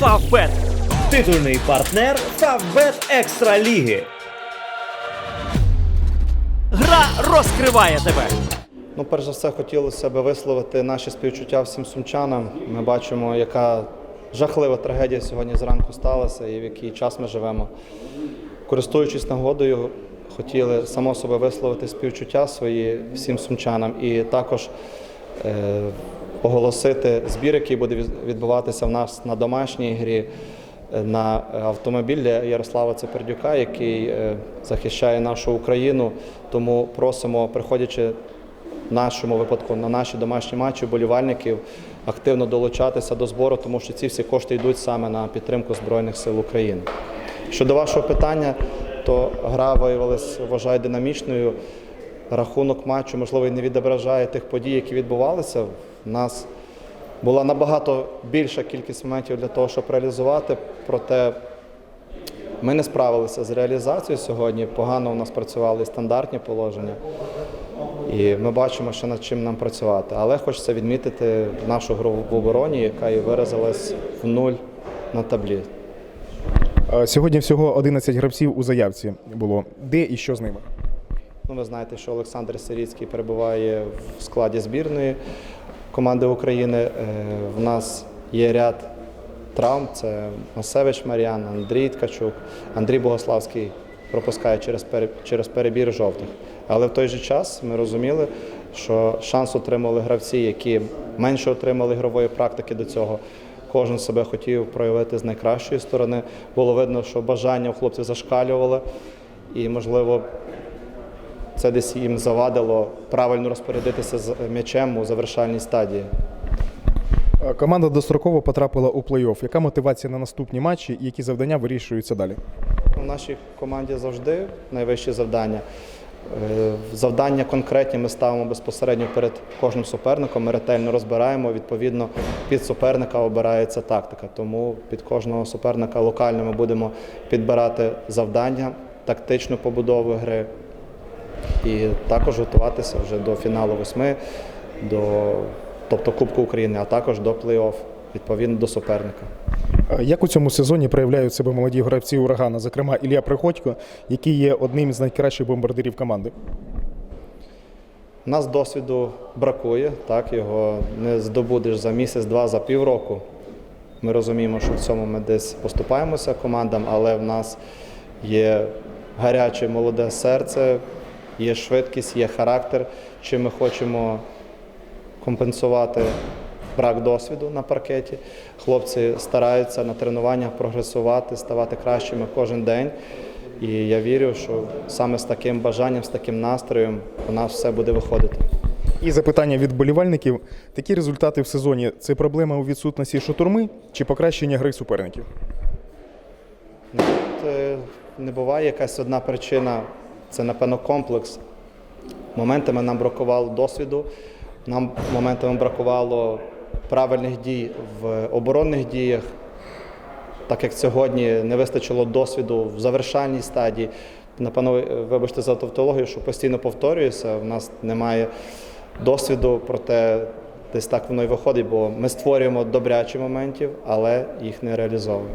Фавбет. Титульний партнер Фавбет Екстра Ліги. Гра розкриває тебе. Ну, перш за все, хотілося б висловити наші співчуття всім сумчанам. Ми бачимо, яка жахлива трагедія сьогодні зранку сталася і в який час ми живемо. Користуючись нагодою, хотіли само собі висловити співчуття свої всім сумчанам і також оголосити збір, який буде відбуватися в нас на домашній грі е, на автомобіль Ярослава Цепердюка, який е, захищає нашу Україну. Тому просимо, приходячи в нашому випадку на наші домашні матчі болівальників активно долучатися до збору, тому що ці всі кошти йдуть саме на підтримку Збройних сил України. Щодо вашого питання, то гра виявилася, вважаю, динамічною. Рахунок матчу, можливо, і не відображає тих подій, які відбувалися. У нас була набагато більша кількість моментів для того, щоб реалізувати. Проте ми не справилися з реалізацією сьогодні. Погано у нас працювали стандартні положення. І ми бачимо, що над чим нам працювати. Але хочеться відмітити нашу гру в обороні, яка і виразилась в нуль на таблі. Е, Сьогодні всього 11 гравців у заявці було. Де і що з ними? Ну, ви знаєте, що Олександр Сиріцький перебуває в складі збірної команди України. Е, В нас є ряд травм: це Масевич Мар'ян, Андрій Ткачук, Андрій Богославський пропускає через, перебір жовтих. Але в той же час ми розуміли, що шанс отримали гравці, які менше отримали ігрової практики до цього. Кожен себе хотів проявити з найкращої сторони. Було видно, що бажання у хлопців зашкалювало. І, можливо, це десь їм завадило правильно розпорядитися з м'ячем у завершальній стадії. Е, Команда достроково потрапила у плей-офф. Яка мотивація на наступні матчі і які завдання вирішуються далі? У нашій команді завжди найвищі завдання. Е, Завдання конкретні ми ставимо безпосередньо перед кожним суперником. Ми ретельно розбираємо. Відповідно, під суперника обирається тактика. Тому під кожного суперника локально ми будемо підбирати завдання, тактичну побудову гри і також готуватися вже до фіналу восьми, до, тобто Кубку України, а також до плей-офф, відповідно до суперника. Як у цьому сезоні проявляють себе молоді гравці урагана, зокрема Ілля Приходько, який є одним з найкращих бомбардирів команди? Нас досвіду бракує, так, його не здобудеш за місяць, два, за півроку. Ми розуміємо, що в цьому ми десь поступаємося командам, але в нас є гаряче молоде серце, є швидкість, є характер. Чи ми хочемо компенсувати брак досвіду на паркеті. Хлопці стараються на тренуваннях прогресувати, ставати кращими кожен день. І я вірю, що саме з таким бажанням, з таким настроєм у нас все буде виходити. І запитання від болівальників: такі результати в сезоні це проблема у відсутності шутурми чи покращення гри суперників? Е, не буває якась одна причина, це, напевно, комплекс. Моментами нам бракувало досвіду, нам моментами бракувало правильних дій в оборонних діях, так як сьогодні не вистачило досвіду в завершальній стадії. Напевно, вибачте за тавтологію, що постійно повторююся, в нас немає досвіду, проте десь так воно і виходить, бо ми створюємо добрячі моментів, але їх не реалізовуємо.